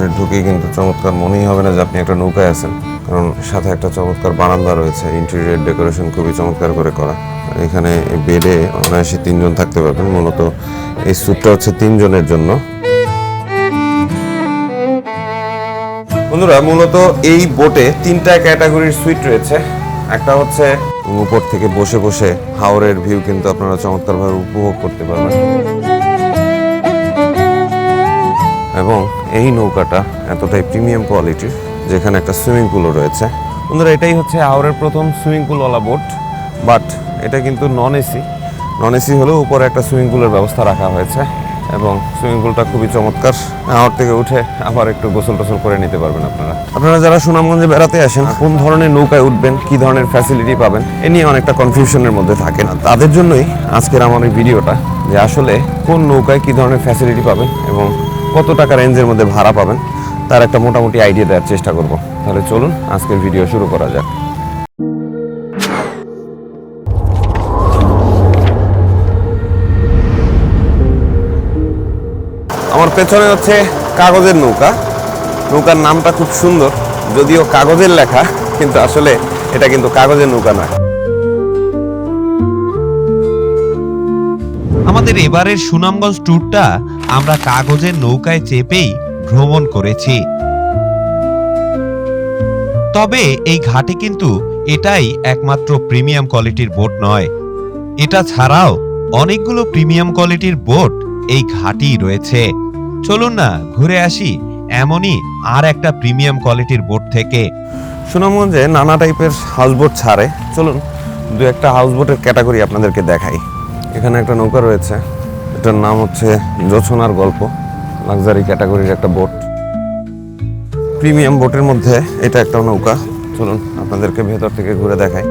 ভেতরে ঢুকেই কিন্তু চমৎকার মনেই হবে না যে আপনি একটা নৌকায় আছেন। কারণ সাথে একটা চমৎকার বারান্দা রয়েছে ইন্টেরিয়ার ডেকোরেশন খুবই চমৎকার করে করা। এখানে বেডে অনায়াসে তিনজন থাকতে পারবেন, মূলত এই স্যুটটা হচ্ছে তিনজনের জন্য। বন্ধুরা, মূলত এই বোটে তিনটা ক্যাটাগরির সুইট রয়েছে। একটা হচ্ছে উপর থেকে বসে বসে হাওরের ভিউ কিন্তু আপনারা চমৎকারভাবে উপভোগ করতে পারবেন। এবং এই নৌকাটা এতটাই প্রিমিয়াম কোয়ালিটির যেখানে একটা সুইমিং পুলও রয়েছে। বন্ধুরা, এটাই হচ্ছে হাওরের প্রথম সুইমিং পুলওয়ালা বোট বাট এটা কিন্তু নন এসি নন এসি হলেও উপরে একটা সুইমিং পুলের ব্যবস্থা রাখা হয়েছে এবং সুইমিং পুলটা খুবই চমৎকার। হাওর থেকে উঠে আবার একটু গোসল টোসল করে নিতে পারবেন আপনারা। আপনারা যারা সুনামগঞ্জে বেড়াতে আসেন, কোন ধরনের নৌকায় উঠবেন, কি ধরনের ফ্যাসিলিটি পাবেন, এ নিয়ে অনেকটা কনফিউশনের মধ্যে থাকে না তাদের জন্যই আজকের আমার এই ভিডিওটা যে আসলে কোন নৌকায় কি ধরনের ফ্যাসিলিটি পাবেন এবং কত টাকা রেঞ্জের মধ্যে ভাড়া পাবেন, তার একটা মোটামুটি আইডিয়া দেওয়ার চেষ্টা করব। তাহলে চলুন, আজকের ভিডিও শুরু করা যাক। আমার পেছনে হচ্ছে কাগজের নৌকা। নৌকার নামটা খুব সুন্দর, যদিও কাগজের লেখা, কিন্তু আসলে এটা কিন্তু কাগজের নৌকা নয়। আমাদের এবারের সুনামগঞ্জ ট্যুরটা আমরা কাগজের নৌকায় চেপেই ভ্রমণ করেছি। তবে এই ঘাটে কিন্তু এটাই একমাত্র প্রিমিয়াম কোয়ালিটির বোট নয়। এটা ছাড়াও অনেকগুলো প্রিমিয়াম কোয়ালিটির বোট এই ঘাটেই রয়েছে। চলুন না, ঘুরে আসি এমনই আর একটা প্রিমিয়াম কোয়ালিটির বোট থেকে। সুনামগঞ্জে নানা টাইপের হাউসবোট ছাড়ে। চলুন, দু একটা হাউসবোটের ক্যাটাগরি আপনাদেরকে দেখাই। এখানে একটা নৌকা রয়েছে। এটার নাম হচ্ছে জোছনার গল্প, লাক্সারি ক্যাটাগরির একটা বোট। প্রিমিয়াম বোটের মধ্যে এটা একটা নৌকা। চলুন আপনাদেরকে ভেতর থেকে ঘুরে দেখাই।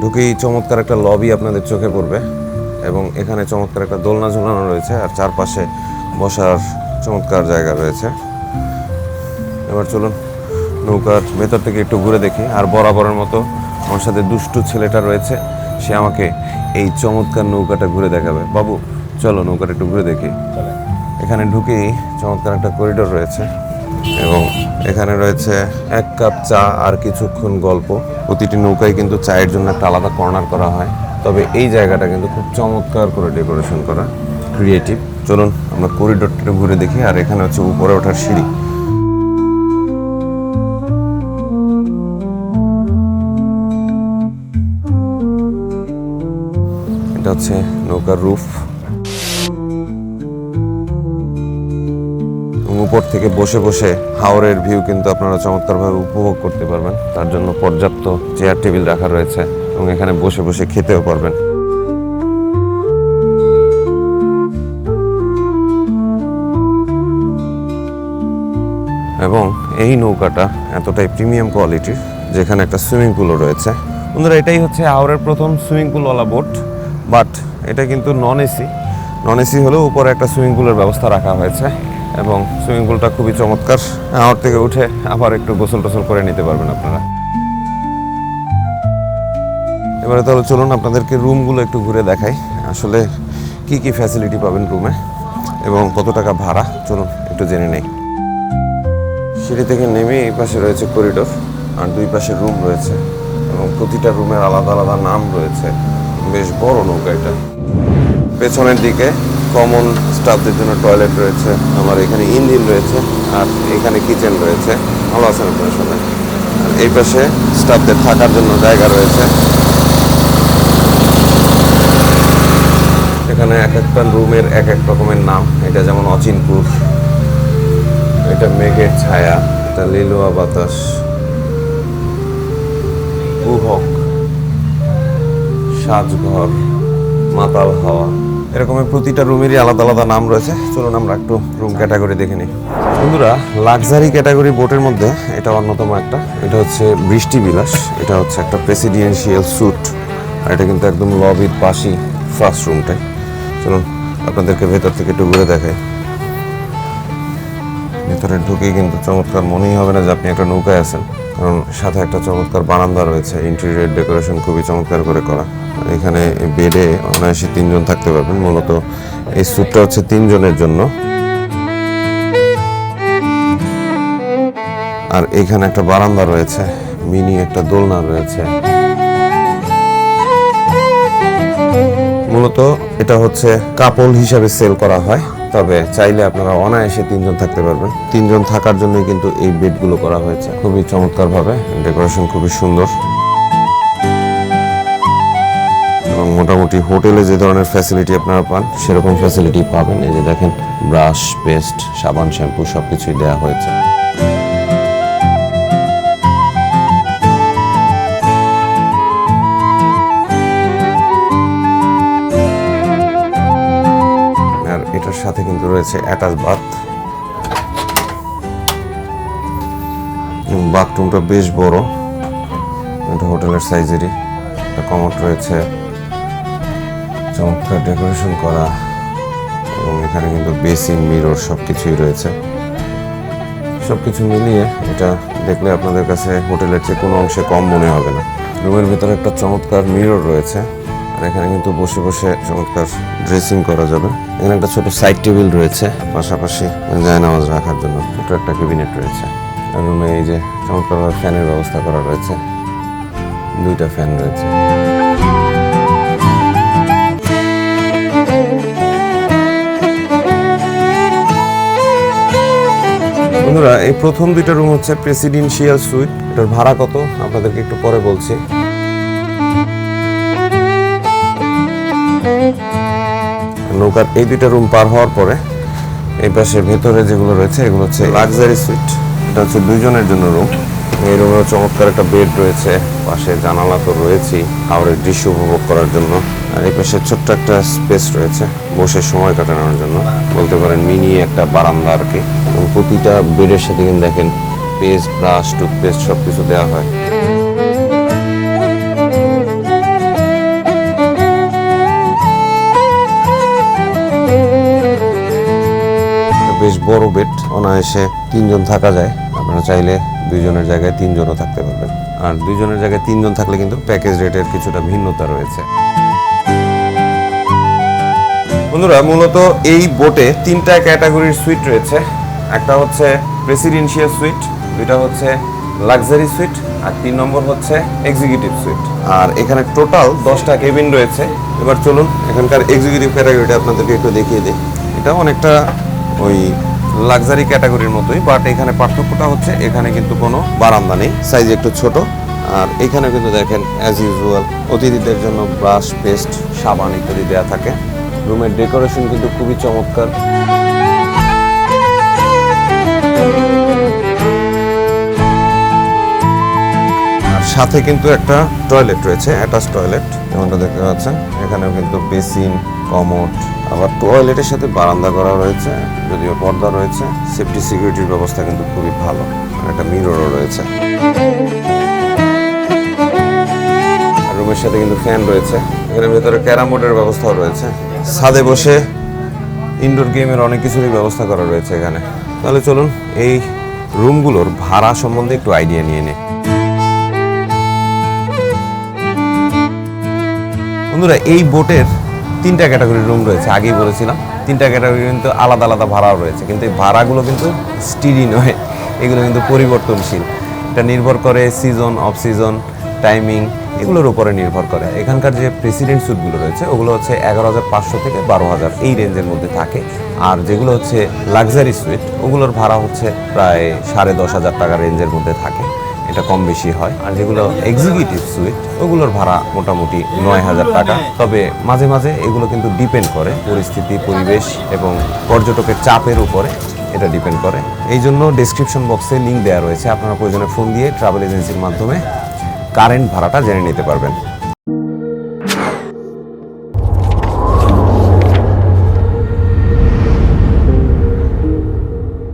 ঢুকেই চমৎকার একটা লবি আপনাদের চোখে পড়বে এবং এখানে চমৎকার একটা দোলনা ঝোলানো রয়েছে আর চারপাশে বসার চমৎকার জায়গা রয়েছে। এবার চলুন নৌকার ভেতর থেকে একটু ঘুরে দেখি। আর বরাবরের মতো আমার সাথে দুষ্টু ছেলেটা রয়েছে। সে আমাকে এই চমৎকার নৌকাটা ঘুরে দেখাবে। বাবু, চলো নৌকাটা একটু ঘুরে দেখি। এখানে ঢুকেই চমৎকার একটা করিডোর রয়েছে এবং এখানে রয়েছে এক কাপ চা আর কিছুক্ষণ গল্প। প্রতিটি নৌকায় কিন্তু চায়ের জন্য একটা আলাদা কর্নার করা হয়। তবে এই জায়গাটা কিন্তু খুব চমৎকার করে ডেকোরেশন করা। ক্রিয়েটিভ চলুন, আমরা করিডোরটা ঘুরে দেখি, আর এখানে হচ্ছে উপরে ওঠার সিঁড়ি। এটা হচ্ছে নৌকার রুফ। উপর থেকে বসে বসে হাওরের ভিউ কিন্তু আপনারা চমৎকারভাবে উপভোগ করতে পারবেন। তার জন্য পর্যাপ্ত চেয়ার টেবিল রাখা রয়েছে এবং এখানে বসে বসে খেতেও পারবেন। এই নৌকাটা এতটাই প্রিমিয়াম কোয়ালিটির যেখানে একটা সুইমিং পুলও রয়েছে। বন্ধুরা, এটাই হচ্ছে হাওরের প্রথম সুইমিং পুলওয়ালা বোট বাট এটা কিন্তু নন এসি নন এসি হলেও উপরে একটা সুইমিং পুলের ব্যবস্থা রাখা হয়েছে, এবং সুইমিং পুলটা খুবই চমৎকার। হাওর থেকে উঠে আবার একটু গোসল টোসল করে নিতে পারবেন আপনারা। এবারে তাহলে চলুন আপনাদেরকে রুমগুলো একটু ঘুরে দেখাই। আসলে কি কি ফ্যাসিলিটি পাবেন রুমে এবং কত টাকা ভাড়া? চলুন একটু জেনে নেই। সিঁড়ি থেকে নেমে এই পাশে রয়েছে করিডোর আর দুই পাশে রুম রয়েছে এবং প্রতিটা রুমের আলাদা আলাদা নাম রয়েছে। বেশ বড় নৌকা এটা। পেছনের দিকে কমন স্টাফদের জন্য টয়লেট রয়েছে আমার এখানে ইঞ্জিন রয়েছে আর এখানে কিচেন রয়েছে। ভালো আছেন আপনার আর এই পাশে স্টাফদের থাকার জন্য জায়গা রয়েছে। এখানে এক একটা রুমের এক এক রকমের নাম। এটা যেমন অচিনপুর মেঘের ছায়া, এটা লিলুয়া বাতাস। কুহক সাজঘর, মাতাল হাওয়া। এরকমের প্রতিটা রুমেরই আলাদা আলাদা নাম রয়েছে। চলুন আমরা একটু রুম ক্যাটাগরি দেখে নিই। বন্ধুরা লাক্সারি ক্যাটাগরি বোটের মধ্যে এটা অন্যতম একটা। এটা হচ্ছে বৃষ্টি বিলাস এটা হচ্ছে একটা প্রেসিডেন্সিয়াল স্যুট আর এটা কিন্তু একদম লবির পাশেই ফার্স্ট রুমটাই চলুন, আপনাদেরকে ভেতর থেকে একটু ঘুরে দেখাই। ভেতরে ঢুকেই কিন্তু চমৎকার মনেই হবে না যে আপনি একটা নৌকায় আছেন। কারণ সাথে একটা চমৎকার বারান্দা রয়েছে ইন্টেরিয়র ডেকোরেশন খুবই চমৎকার করে করা। এখানে বেডে অনায়াসে তিনজন থাকতে পারবেন, মূলত এই স্যুটটা হচ্ছে তিনজনের জন্য। আর এখানে একটা বারান্দা রয়েছে মিনি একটা দোলনা রয়েছে। মূলত এটা হচ্ছে কাপল হিসাবে সেল করা হয়। তবে চাইলে আপনারা অনায়াসে তিনজন থাকতে পারবেন। তিনজন থাকার জন্যই কিন্তু এই বেডগুলো করা হয়েছে। খুবই চমৎকার ভাবে ডেকোরেশন খুবই সুন্দর। এবং মোটামুটি হোটেলে যে ধরনের ফ্যাসিলিটি আপনারা পান, সেরকম ফ্যাসিলিটি পাবেন। এই যে দেখেন, ব্রাশ, পেস্ট, সাবান, শ্যাম্পু সব কিছুই দেওয়া হয়েছে। রয়েছে অ্যাটাচ বাথ বাথরুমটা বেশ বড়। এটা হোটেলের সাইজেরই। একটা কমোড রয়েছে। চমৎকার ডেকোরেশন করা। এবং এখানে কিন্তু বেসিন, মিরর সব কিছুই রয়েছে। সব কিছু মিলিয়ে এটা দেখলে আপনাদের কাছে হোটেলের চেয়ে কোনো অংশে কম মনে হবে না। রুমের ভিতরে একটা চমৎকার মিরর রয়েছে। আর এখানে কিন্তু বসে বসে চমৎকার ড্রেসিং করা যাবে। এখানে একটা ছোট সাইড টেবিল রয়েছে, পাশাপাশি জায়নামাজ রাখার জন্য ছোট একটা ক্যাবিনেট রয়েছে। রুমে এই যে চমৎকারভাবে ফ্যানের ব্যবস্থা করা রয়েছে, দুইটা ফ্যান রয়েছে। বন্ধুরা, এই প্রথম দুইটা রুম হচ্ছে প্রেসিডেন্সিয়াল সুইট এটার ভাড়া কত? আপনাদেরকে একটু পরে বলছি। নৌকার এই দুইটা রুম পার হওয়ার পরে এই পাশে ভেতরে যেগুলো রয়েছে, এগুলো হচ্ছে লাক্সারি সুইট এটা হচ্ছে দুইজনের জন্য রুম এই রুমে চমৎকার একটা বেড রয়েছে। পাশে জানালা তো রয়েছেই হাওড়ের দৃশ্য উপভোগ করার জন্য। আর এই পাশে ছোট্ট একটা স্পেস রয়েছে, বসে সময় কাটানোর জন্য। বলতে পারেন মিনি একটা বারান্দা আর কি। এবং প্রতিটা বেডের সাথে কিন্তু দেখেন পেস্ট ব্রাশ টুথপেস্ট সব কিছু দেওয়া হয়। বড় বেড অনায়াসে তিনজন থাকা যায়। আপনারা চাইলে দুইজনের জায়গায় তিনজনও থাকতে পারবেন। আর দুইজনের জায়গায় তিনজন থাকলে কিন্তু প্যাকেজ রেটের কিছুটা ভিন্নতা রয়েছে। বন্ধুরা, মূলত এই বোটে তিনটা ক্যাটাগরির সুইট রয়েছে। একটা হচ্ছে প্রেসিডেন্সিয়াল সুইট দুইটা হচ্ছে লাক্সারি সুইট আর তিন নম্বর হচ্ছে এক্সিকিউটিভ সুইট আর এখানে টোটাল দশটা কেবিন রয়েছে। এবার চলুন, এখানকার এক্সিকিউটিভ ক্যাটাগরিটা আপনাদেরকে একটু দেখিয়ে দিই। এটা অনেকটা ওই লাক্সারি ক্যাটাগরির মতোই বাট এখানে পার্থক্যটা হচ্ছে এখানে কিন্তু কোনো বারান্দা নেই সাইজ একটু ছোট। আর এখানে কিন্তু দেখেন অ্যাজ ইউজুয়াল অতিথিদের জন্য ব্রাশ পেস্ট সাবান ইত্যাদি দেওয়া থাকে। রুমের ডেকোরেশন কিন্তু খুবই চমৎকার। সাথে কিন্তু একটা টয়লেট রয়েছে অ্যাটাচ টয়লেট যেমনটা দেখতে পাচ্ছেন। এখানেও কিন্তু বেসিন কমোড, আবার টয়লেটের সাথে বারান্দা করা রয়েছে, যদিও পর্দা রয়েছে। সেফটি সিকিউরিটির ব্যবস্থা কিন্তু খুবই ভালো একটা মিররও রয়েছে। রুমের সাথে কিন্তু ফ্যান রয়েছে। এখানে ভেতরে ক্যারাম বোর্ডের ব্যবস্থাও রয়েছে। ছাদে বসে ইনডোর গেমের অনেক কিছুরই ব্যবস্থা করা রয়েছে এখানে। তাহলে চলুন এই রুমগুলোর ভাড়া সম্বন্ধে একটু আইডিয়া নিয়ে নিই। বন্ধুরা, এই বোটের তিনটা ক্যাটাগরির রুম রয়েছে, আগেই বলেছিলাম। তিনটা ক্যাটাগরি কিন্তু আলাদা আলাদা ভাড়াও রয়েছে, কিন্তু এই ভাড়াগুলো কিন্তু স্টিডি নয়, এগুলো কিন্তু পরিবর্তনশীল। এটা নির্ভর করে সিজন অফ সিজন টাইমিং এগুলোর উপরে নির্ভর করে। এখানকার যে প্রেসিডেন্ট স্যুটগুলো রয়েছে, ওগুলো হচ্ছে এগারো হাজার পাঁচশো থেকে বারো হাজার, এই রেঞ্জের মধ্যে থাকে। আর যেগুলো হচ্ছে লাক্সারি সুইট ওগুলোর ভাড়া হচ্ছে প্রায় সাড়ে দশ হাজার টাকা রেঞ্জের মধ্যে থাকে। এটা কম বেশি হয়। আর যেগুলো এক্সিকিউটিভ সুইট ওগুলোর ভাড়া মোটামুটি নয় হাজার টাকা। তবে মাঝে মাঝে এগুলো কিন্তু ডিপেন্ড করে পরিস্থিতি, পরিবেশ এবং পর্যটকের চাপের উপরে এটা ডিপেন্ড করে। এই জন্য ডিসক্রিপশন বক্সে লিঙ্ক দেওয়া রয়েছে। আপনারা প্রয়োজনে ফোন দিয়ে ট্রাভেল এজেন্সির মাধ্যমে কারেন্ট ভাড়াটা জেনে নিতে পারবেন।